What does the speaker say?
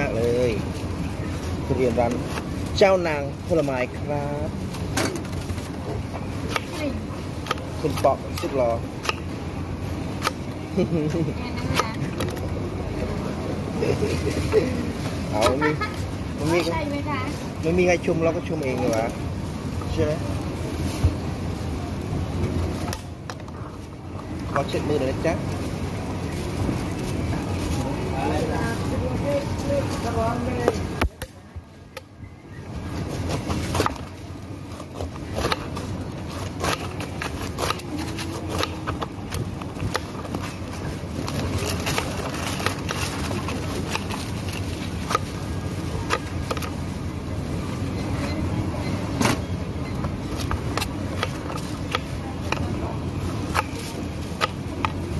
มากเลยทุเรียนร้านเจ้านางผลไม้ครับคุณปอกสุดหรอเอามันมีมันมีใช่ไหมคะมันมีใครชมเราก็ชมเองเลยวะใช่ไหมขอเช็ดมือหน่อยนะจ๊ะ வாங்க